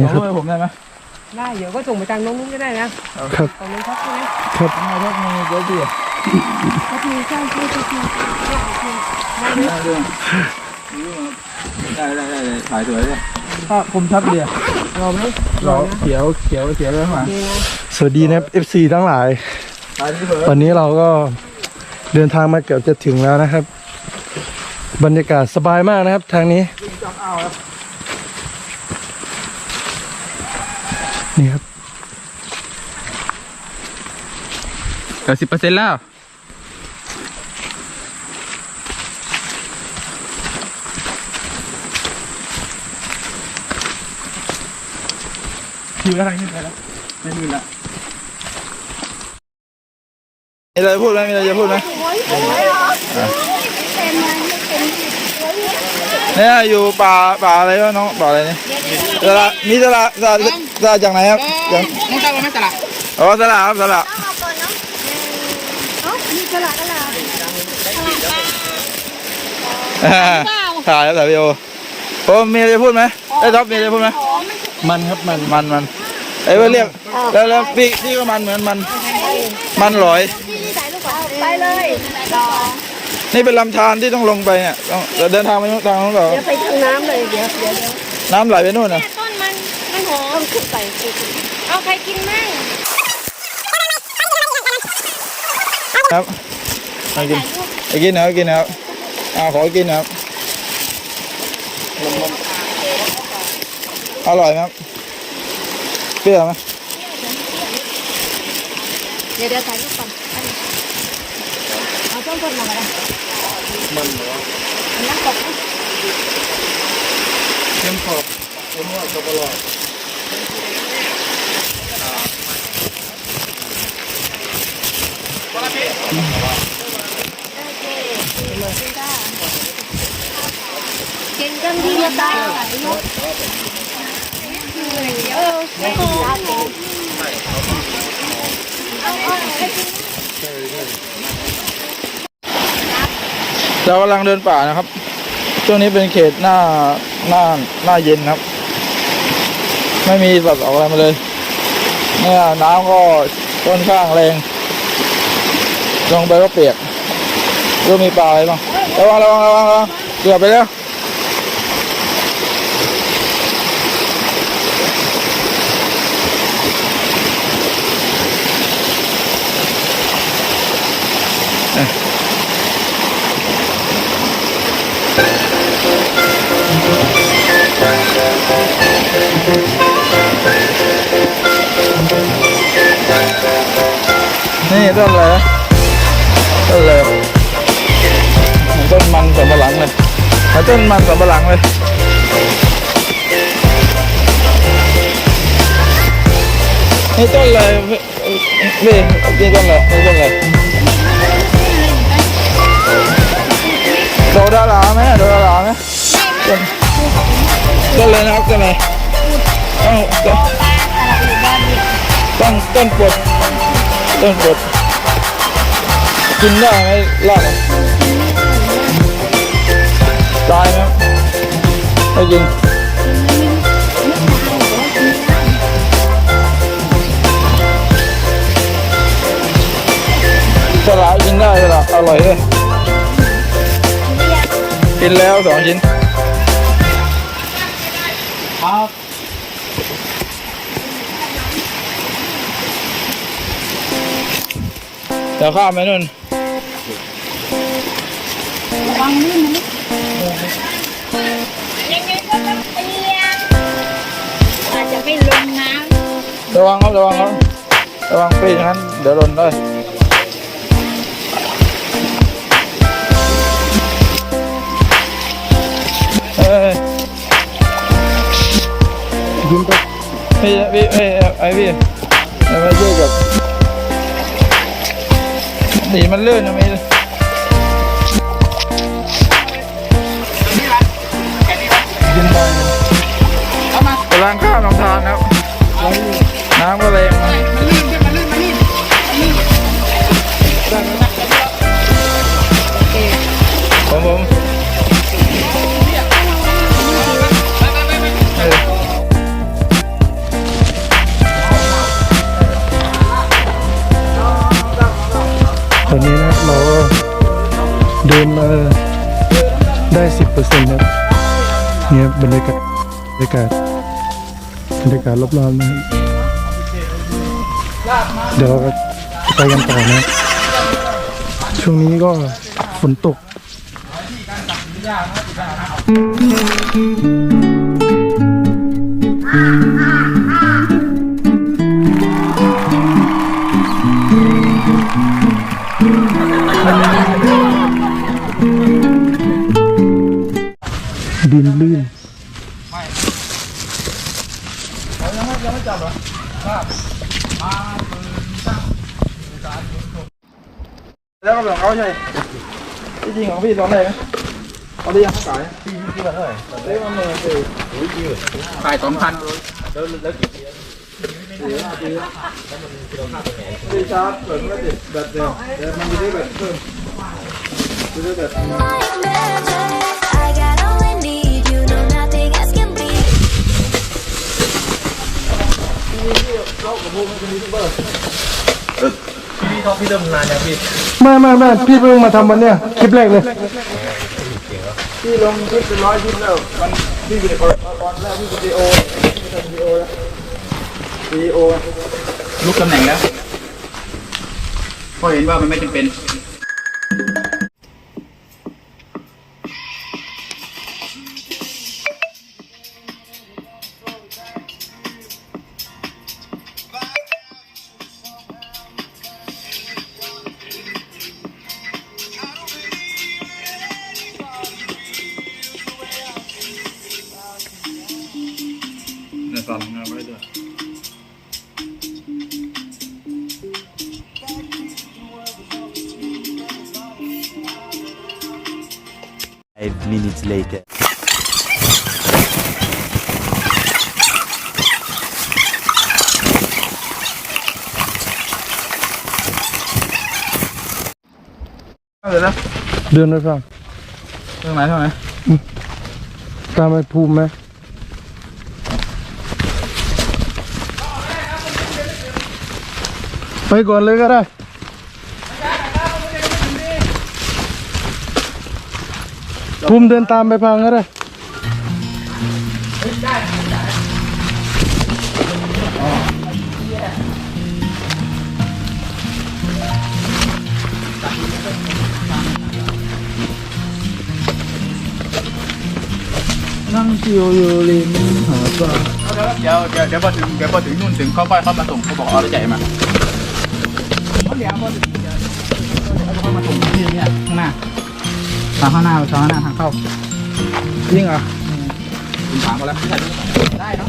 ไว้ครับสวยนี่ส่งครูรับปให้ผมได้ไหมได้เดี๋ยวก็ส่งไปทางน้องนุ้งก็ได้นะครับตรงนู้นครับใช่ไหมทำไมพวกมีเจ้าที่อะก็คือใช่ใช่ใช่ใช่ได้ด้วยได้ได้ได้ได้ถ่ายสวยเลยถ้าคมชัดเลยอะรอไหมรอเขียวเขียวเขียวเลยข้างหลังนี่นะสวัสดีนะครับ FC ทั้งหลาย ถ่ายที่เผลอวันนี้เราก็เดินทางมาเกือบจะถึงแล้วนะครับ บรรยากาศสบายมากนะครับ ทางนี้จำเอาครับ นี่ครับเก้าสิบเปอร์เซ็นต์แล้วคิวอะไรขึ้นไปแล้วไม่มีละมีอะไรพูดไหมมีอะไรจะพูดไหม เนี่ยอยู่ป่าป่าอะไรวะน้องป่าอะไรเนี่ยสละมีสละสละสละจากไหนครับจากน้องตาไม่ตลาดอ๋อสละครับสละมีกระดาษกระดาษอ่าถ่ายแล้วถ่ายวิดีโอผมมีอะไรจะพูดไหมไอ้ท็อปมีอะไรจะพูดไหมมันครับมันมันมันไอ้เว้ยเรียกแล้วแล้วพี่พี่ก็มันเหมือนมัน มันลอยไปเลย นี่เป็นลำธารที่ต้องลงไปเนี่ยต้องเดินทางไปนู่นทางนู้นเปล่าเดี๋ยวไปทางน้ำเลยเดี๋ยวเดี๋ยวเดี๋ยวน้ำไหลไปนู่นนะต้นมันมันหอมขึ้นไปเอาใครกินมั่งครับมากินไปกินนะครับกินนะครับอ่าขอกินนะครับอร่อยไหมครับเปรี้ยวไหมเดี๋ยวเดี๋ยวถ่ายรูปก่อน เอาต้นต้นมาเลยมันเหรอมันน้ำตกเค็มขอบเค็มว่าสับปะรดกินกันดีมาตายเออไม่หอมเอาเอาใครกิน เรากำลังเดินป่านะครับ ช่วงนี้เป็นเขตหน้าหน้าหน้าเย็นครับ ไม่มีสัตว์ออกอะไรมาเลย เนี่ยน้ำก็ค่อนข้างแรง ลงไปก็เปียกก็มีปลาอะไรบ้างระวังระวังระวังระวังเกือบไปแล้ว นี่ต้นอะไรนะต้นอะไรเหมือนต้นมันสำปะหลังเลยหมือนต้นมันสำปะหลังเลยนี่ต้นอะไรพี่นี่ต้นอะไรนี่ต้นอะไรโดดาราไหมโดดาราไหมต้นเลยนะครับต้นเอ้าต้นต้นปวด ต้นปวดกินได้ไหมรอะตายไหมไม่กินสละกินได้สละอร่อยเลยกินแล้วสองชิ้น ดี๋ยวข้ามไปนู่นยังไงก็ต้องเปียกอาจจะไม่ลงน้ระวังครับระวังครับระวังปีกนั้นเดี๋ยวหล่นได้เอ้ยยิ้มไปพี่พี่พี่ไอพี่เอามาช่วยกับ หนีมันลื่นนะมียิ้มไปกำลังข้ามลำธารครับน้ำก็แรง ดินมาได้สิบเปอร์เซ็นต์ครับเนี่ยบรรยากาศบรรยากาศบรรยากาศรอบๆนะคเดี๋ยวเราไปกันต่อนะ ช่วงนี้ก็ฝนตก Thank you. แล้วก็แบบเขาใช่ที่จริงของพี่ตอนแรกนะเอาได้ยังขายพี่พี่มาเท่าไหร่ได้มาเมื่อคือขายสองพันแล้วแล้วกี่ปีดีชาร์จเปิดไม่ติดแบตเดียวเดี๋ยวมันจะได้แบตเพิ่มจะได้แบต ไม่ไม่ไม่พี่เพิ่งมาทำวันเนี้ยคลิปแรกเลย พี่ลงคลิปเป็นร้อยคลิปแล้วมันพี่วิดีโอตอนแรกพี่วิดีโอไม่ใช่วิดีโอแล้ววิดีโอลุกตำแหน่งแล้วเพราะเห็นว่ามันไม่จำเป็นใน Five minutes later. เดี๋ยวนะเดินไปฟังเท่าไหร่เท่าไหร่ตามไปภูมิไหมไปก่อนเลยก็ได้ ภูมิเดินตามไปพังก็ได้นั่งชิวอยู่ริมหาดทรายเดี๋ยวเดี๋ยวเดี๋ยวพอถึงเดี๋ยวพอถึงนู่นถึงเขาค่อยเข้ามาส่งเขาบอกเอารถใหญ่มาเขาเดี๋ยวพอถึงเดี๋ยวเขาเข้ามาส่งที่เนี่ยข้างหน้า ทางข้างหน้าทางข้างหน้าทางเข้าจริงเหรอะคุณถามมาแล้วไม่ใช่ได้เนาะ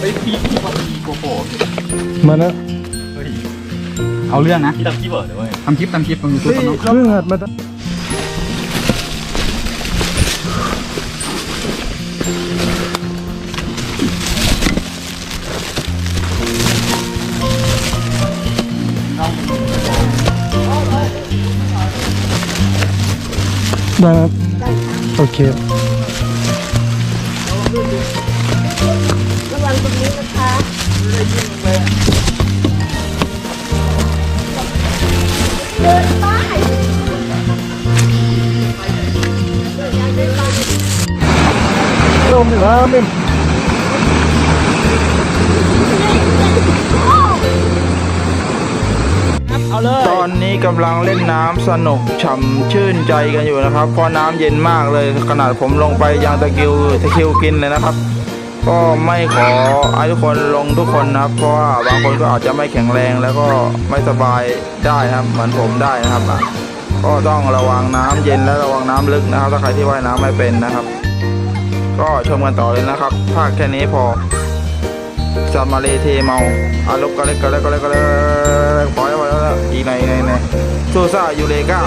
ไปพีที่เขามีโกโปรมานะเอาเรื่องนะทำคลิปเหรอเดี๋ยวทำคลิปทำคลิปลงยูทูบเพิ่เนาะงหัดมา ได้ครับโอเค ระวังตรงนี้นะคะเดินป้ายลมถึงแล้วมิ ตอนนี้กำลังเล่นน้ำสนุกฉ่ำชื่นใจกันอยู่นะครับเพราะน้ำเย็นมากเลยขนาดผมลงไปยังตะคิวตะคิวกินเลยนะครับ ก็ไม่ขอให้ทุกคนลงทุกคนนะครับ เพราะว่าบางคนก็อาจจะไม่แข็งแรงแล้วก็ไม่สบายได้ครับ เหมือนผมได้นะครับอะก็ต้องระวังน้ำเย็นและระวังน้ำลึกนะครับ ถ้าใครที่ว่ายน้ำไม่เป็นนะครับ ก็ชมกันต่อเลยนะครับภาคแค่นี้พอ จะมาเลเทเมาอารมณ์ก็เล็กก็เล็กก็เล็กก็เล็กปล่อยแล้วปล่อยแล้วอีกในในในซูซ่ายูเลก้า